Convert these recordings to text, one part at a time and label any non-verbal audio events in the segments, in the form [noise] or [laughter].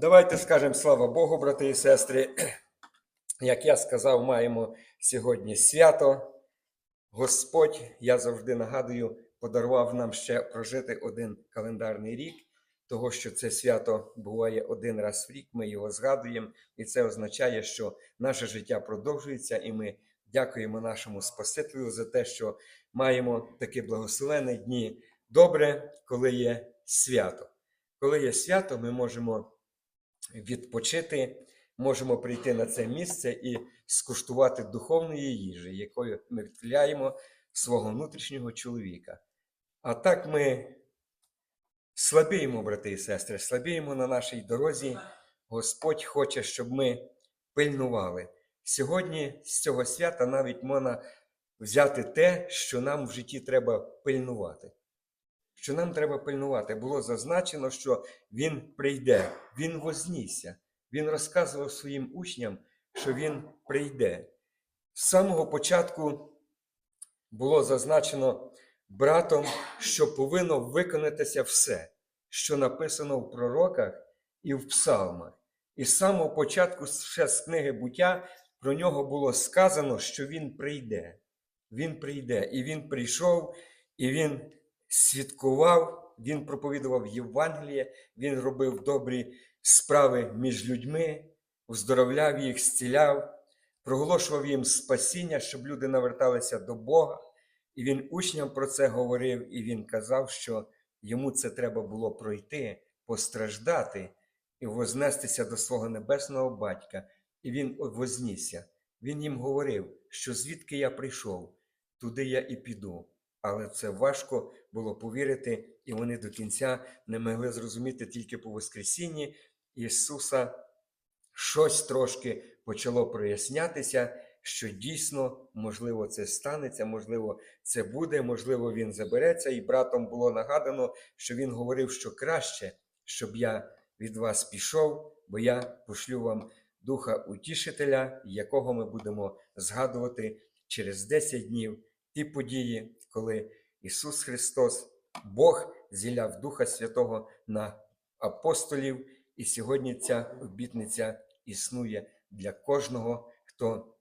Давайте скажемо слава Богу, брати і сестри. [clears throat] Як я сказав, маємо сьогодні свято. Господь, я завжди нагадую, подарував нам ще прожити один календарний рік, того що це свято буває один раз в рік, ми його згадуємо, і це означає, що наше життя продовжується, і ми дякуємо нашому Спасителю за те, що маємо такі благословені дні. Добре, коли є свято. Коли є свято, ми можемо відпочити, можемо прийти на це місце і скуштувати духовної їжі, якою ми відкляємо свого внутрішнього чоловіка. А так ми слабіємо, брати і сестри, слабіємо на нашій дорозі. Господь хоче, щоб ми пильнували. Сьогодні з цього свята навіть можна взяти те, що нам в житті треба пильнувати. Що нам треба пильнувати. Було зазначено, що він прийде, він вознісся. Він розказував своїм учням, що він прийде. З самого початку було зазначено братом, що повинно виконатися все, що написано в пророках і в псалмах. І з самого початку, ще з книги буття, про нього було сказано, що він прийде. Він прийде. І він прийшов, і він свідкував, він проповідував Євангеліє, він робив добрі справи між людьми, уздоровляв їх, зціляв, проголошував їм спасіння, щоб люди наверталися до Бога. І він учням про це говорив, і він казав, що йому це треба було пройти, постраждати і вознестися до свого небесного батька. І він вознісся. Він їм говорив, що звідки я прийшов, туди я і піду. Але це важко було повірити, і вони до кінця не могли зрозуміти тільки по Воскресінні Ісуса щось трошки почало прояснятися, що дійсно, можливо, це станеться, можливо, це буде, можливо, Він забереться. І братом було нагадано, що він говорив, що краще, щоб я від вас пішов, бо я пошлю вам Духа Утішителя, якого ми будемо згадувати через 10 днів ті події, коли Ісус Христос, Бог, зіляв Духа Святого на апостолів, і сьогодні ця обітниця існує для кожного, хто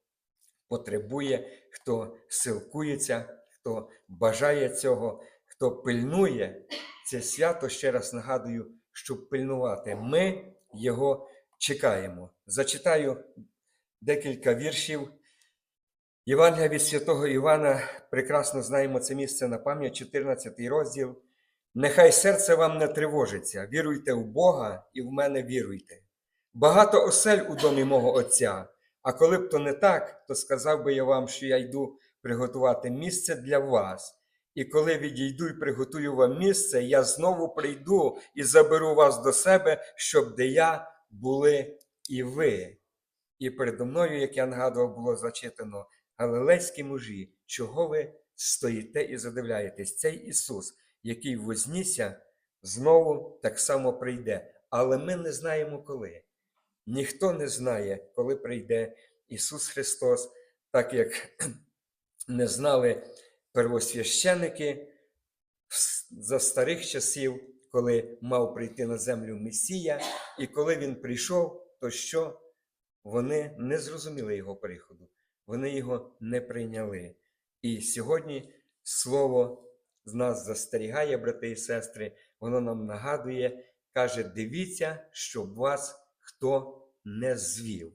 потребує, хто силкується, хто бажає цього, хто пильнує це свято, ще раз нагадую, щоб пильнувати. Ми його чекаємо. Зачитаю декілька віршів. Євангелія від святого Івана, прекрасно знаємо це місце на пам'ять, 14 розділ. Нехай серце вам не тривожиться, віруйте в Бога і в мене віруйте. Багато осель у домі мого Отця, а коли б то не так, то сказав би я вам, що я йду приготувати місце для вас. І коли відійду і приготую вам місце, я знову прийду і заберу вас до себе, щоб де я були і ви. І передо мною, як я нагадував, було зачитано Галилейські мужі, чого ви стоїте і задивляєтесь? Цей Ісус, який вознісся, знову так само прийде. Але ми не знаємо коли. Ніхто не знає, коли прийде Ісус Христос, так як [clears throat] не знали первосвященики за старих часів, коли мав прийти на землю Месія, і коли Він прийшов, то що? Вони не зрозуміли Його приходу вони його не прийняли. І сьогодні Слово з нас застерігає, брати і сестри, воно нам нагадує, каже: дивіться, щоб вас хто не звів.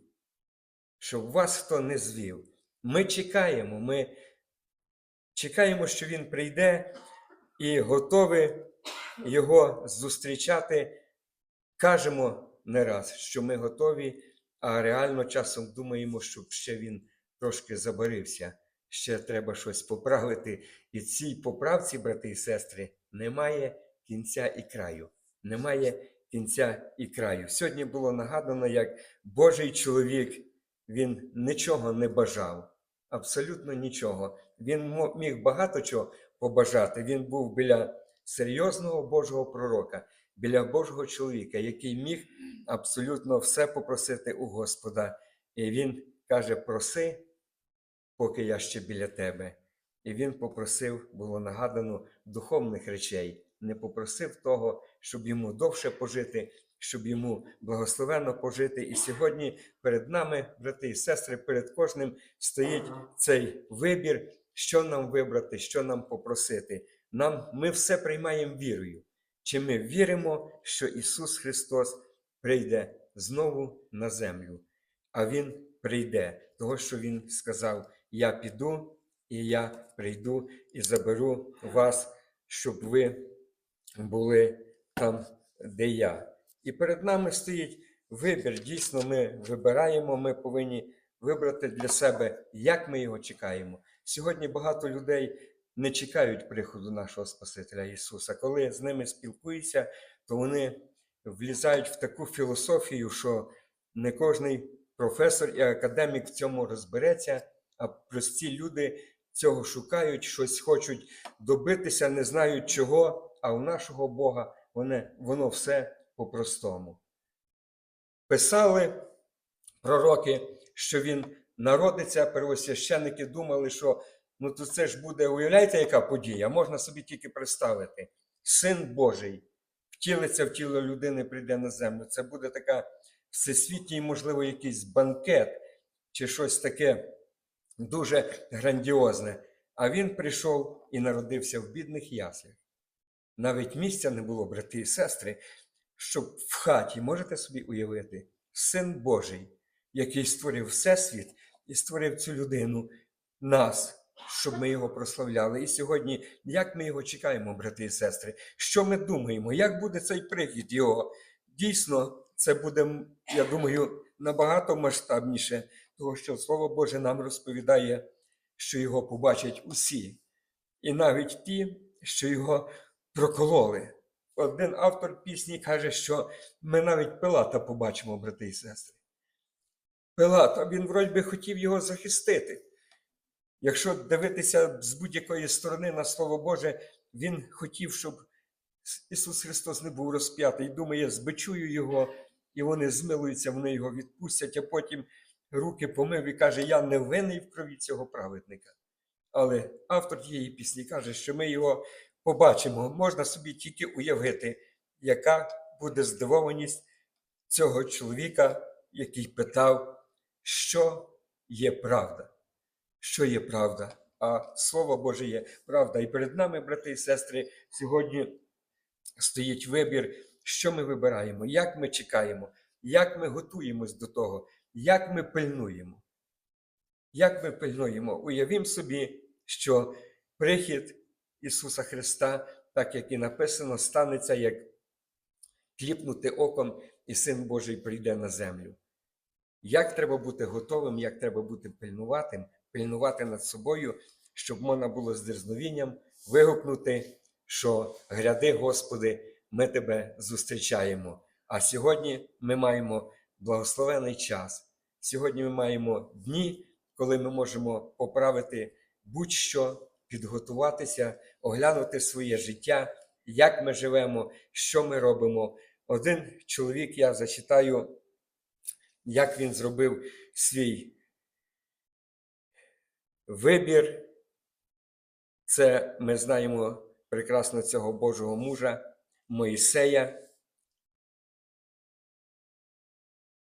Щоб вас хто не звів. Ми чекаємо, ми чекаємо, що Він прийде і готові його зустрічати. Кажемо не раз, що ми готові, а реально часом думаємо, щоб ще він трошки забарився, ще треба щось поправити. І цій поправці, брати і сестри, немає кінця і краю. Немає кінця і краю. Сьогодні було нагадано, як Божий чоловік, він нічого не бажав, абсолютно нічого. Він міг багато чого побажати. Він був біля серйозного Божого пророка, біля Божого чоловіка, який міг абсолютно все попросити у Господа. І він каже: проси, поки я ще біля тебе. І він попросив, було нагадано, духовних речей, не попросив того, щоб йому довше пожити, щоб йому благословенно пожити. І сьогодні перед нами, брати і сестри, перед кожним стоїть цей вибір, що нам вибрати, що нам попросити. Нам, ми все приймаємо вірою. Чи ми віримо, що Ісус Христос прийде знову на землю, а Він прийде, того, що Він сказав: Я піду і я прийду і заберу вас, щоб ви були там, де я. І перед нами стоїть вибір. Дійсно, ми вибираємо, ми повинні вибрати для себе, як ми його чекаємо. Сьогодні багато людей не чекають приходу нашого Спасителя Ісуса. Коли з ними спілкуюся, то вони влізають в таку філософію, що не кожний професор і академік в цьому розбереться, а прості люди цього шукають, щось хочуть добитися, не знають чого, а у нашого Бога воно, воно все по-простому. Писали пророки, що він народиться, первосвященники думали, що ну то це ж буде, уявляєте, яка подія? Можна собі тільки представити. Син Божий втілиться в тіло людини, прийде на землю. Це буде така всесвітній, можливо, якийсь банкет чи щось таке дуже грандіозне. А він прийшов і народився в бідних яслях. Навіть місця не було, брати і сестри, щоб в хаті, можете собі уявити, син Божий, який створив Всесвіт і створив цю людину, нас, щоб ми його прославляли. І сьогодні, як ми його чекаємо, брати і сестри, що ми думаємо, як буде цей прихід його? Дійсно, це буде, я думаю, набагато масштабніше, того що Слово Боже нам розповідає, що його побачать усі, і навіть ті, що його прокололи. Один автор пісні каже, що ми навіть Пилата побачимо, брати і сестри. Пилат, він вроді би хотів його захистити. Якщо дивитися з будь-якої сторони на Слово Боже, він хотів, щоб Ісус Христос не був розп'ятий. Думає, збичую його, і вони змилуються, вони його відпустять, а потім руки помив і каже: Я не винний в крові цього праведника. Але автор тієї пісні каже, що ми його побачимо. Можна собі тільки уявити, яка буде здивованість цього чоловіка, який питав, що є правда. Що є правда? А Слово Боже є правда. І перед нами, брати і сестри, сьогодні стоїть вибір, що ми вибираємо, як ми чекаємо, як ми готуємось до того, як ми пильнуємо. Як ми пильнуємо? Уявімо собі, що прихід Ісуса Христа, так як і написано, станеться як кліпнути оком, і Син Божий прийде на землю. Як треба бути готовим, як треба бути пильнуватим, пильнувати над собою, щоб можна було з дерзновінням вигукнути, що гряди, Господи, ми Тебе зустрічаємо. А сьогодні ми маємо благословений час. Сьогодні ми маємо дні, коли ми можемо поправити будь-що, підготуватися, оглянути своє життя, як ми живемо, що ми робимо. Один чоловік, я зачитаю, як він зробив свій вибір. Це ми знаємо прекрасно цього Божого мужа Моїсея.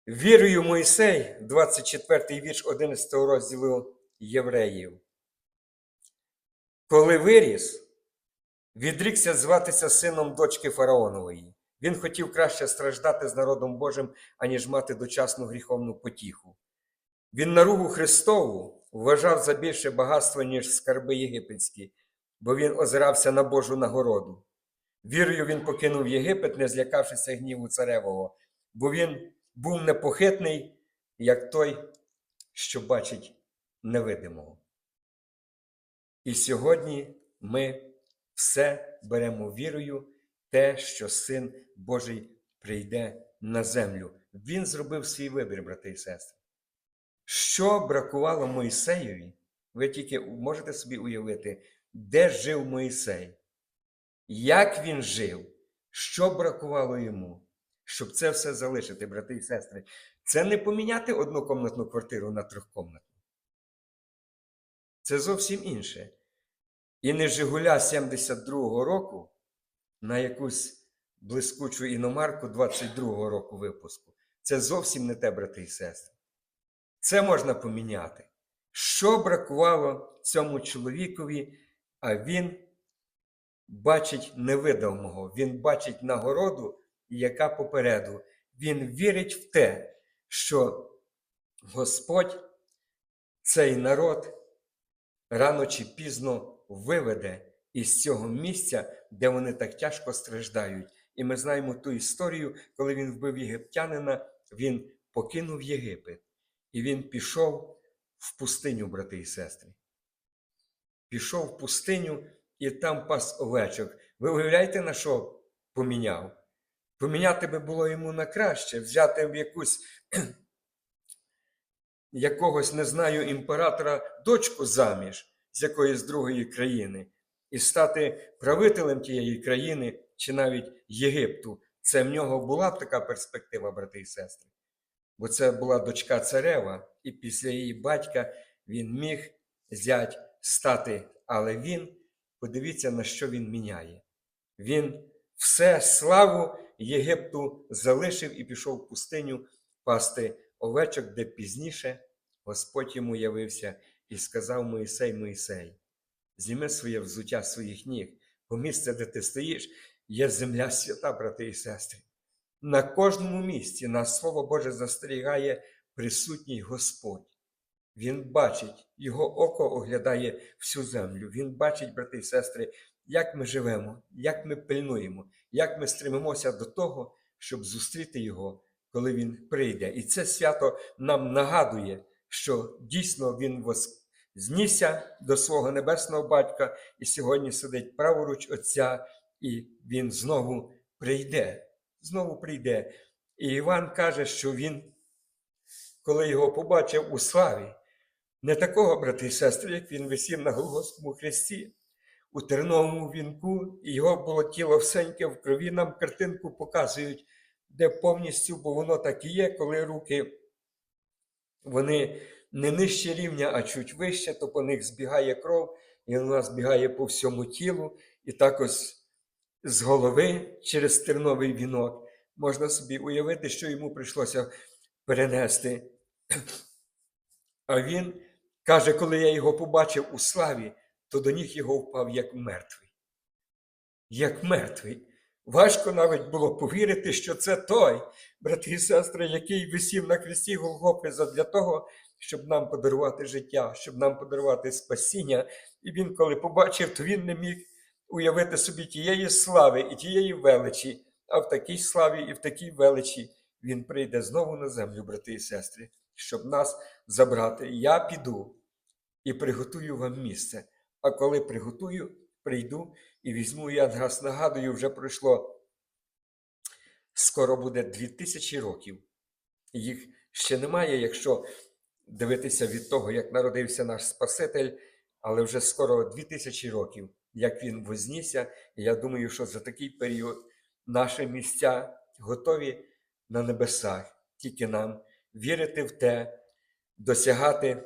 Вірою Моїсей, 24 вірш 11 розділу Євреїв. Коли виріс, відрікся зватися сином дочки Фараонової. Він хотів краще страждати з народом Божим, аніж мати дочасну гріховну потіху. Він наругу Христову вважав за більше багатство, ніж скарби єгипетські, бо він озирався на Божу нагороду. Вірою він покинув Єгипет, не злякавшися гніву царевого, бо він був непохитний, як той, що бачить невидимого. І сьогодні ми все беремо вірою, те, що Син Божий прийде на землю. Він зробив свій вибір, брати і сестри. Що бракувало Моїсеєві? Ви тільки можете собі уявити, де жив Моїсей, як він жив, що бракувало йому, щоб це все залишити, брати і сестри. Це не поміняти однокомнатну квартиру на трьохкомнатну. Це зовсім інше. І не Жигуля 72-го року на якусь блискучу іномарку 22-го року випуску. Це зовсім не те, брати і сестри. Це можна поміняти. Що бракувало цьому чоловікові, а він бачить невидимого, він бачить нагороду, яка попереду. Він вірить в те, що Господь цей народ рано чи пізно виведе із цього місця, де вони так тяжко страждають. І ми знаємо ту історію, коли він вбив єгиптянина, він покинув Єгипет. І він пішов в пустиню, брати і сестри. Пішов в пустиню і там пас овечок. Ви уявляєте, на що поміняв? Поміняти би було йому на краще, взяти в якусь [clears throat] якогось, не знаю, імператора дочку заміж з якоїсь другої країни і стати правителем тієї країни чи навіть Єгипту. Це в нього була б така перспектива, брати і сестри. Бо це була дочка царева, і після її батька він міг зять стати. Але він, подивіться, на що він міняє. Він все славу Єгипту залишив і пішов в пустиню пасти овечок, де пізніше Господь йому явився і сказав Моїсей, Моїсей, зніми своє взуття своїх ніг, бо місце, де ти стоїш, є земля свята, брати і сестри. На кожному місці нас Слово Боже застерігає присутній Господь. Він бачить, його око оглядає всю землю. Він бачить, брати і сестри, як ми живемо, як ми пильнуємо, як ми стремимося до того, щоб зустріти Його, коли Він прийде. І це свято нам нагадує, що дійсно Він вос- знісся до свого небесного батька і сьогодні сидить праворуч Отця, і Він знову прийде. Знову прийде. І Іван каже, що він, коли його побачив у славі, не такого, брати і сестри, як він висів на Голгофському хресті, у терновому вінку, і його було тіло всеньке в крові. Нам картинку показують, де повністю, бо воно так і є, коли руки вони не нижче рівня, а чуть вище, то по них збігає кров, і вона збігає по всьому тілу, і так ось з голови через терновий вінок. Можна собі уявити, що йому прийшлося перенести. А він каже, коли я його побачив у славі, то до ніг його впав як мертвий. Як мертвий. Важко навіть було повірити, що це той, брати і сестри, який висів на хресті Голгофи задля того, щоб нам подарувати життя, щоб нам подарувати спасіння. І він, коли побачив, то він не міг уявити собі тієї слави і тієї величі, а в такій славі і в такій величі він прийде знову на землю, брати і сестри, щоб нас забрати. Я піду і приготую вам місце. А коли приготую, прийду і візьму, я раз нагадую, вже пройшло скоро буде 2000 років. Їх ще немає, якщо дивитися від того, як народився наш Спаситель, але вже скоро 2000 років, як він вознісся. Я думаю, що за такий період наші місця готові на небесах, тільки нам вірити в те, досягати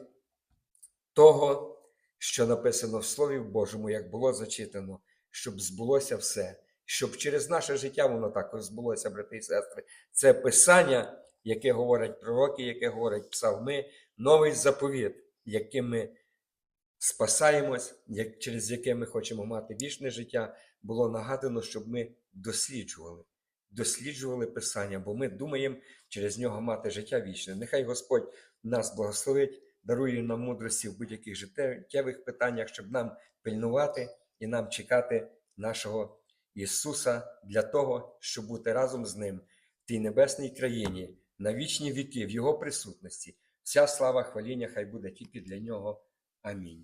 того, що написано в Слові Божому, як було зачитано, щоб збулося все, щоб через наше життя воно також збулося, брати і сестри. Це писання, яке говорять пророки, яке говорять псалми, новий заповіт, яким ми спасаємось, через яке ми хочемо мати вічне життя, було нагадано, щоб ми досліджували. Досліджували Писання, бо ми думаємо через нього мати життя вічне. Нехай Господь нас благословить, дарує нам мудрості в будь-яких життєвих питаннях, щоб нам пильнувати і нам чекати нашого Ісуса для того, щоб бути разом з Ним в тій небесній країні на вічні віки в Його присутності. Вся слава хваління хай буде тільки для Нього. Амінь.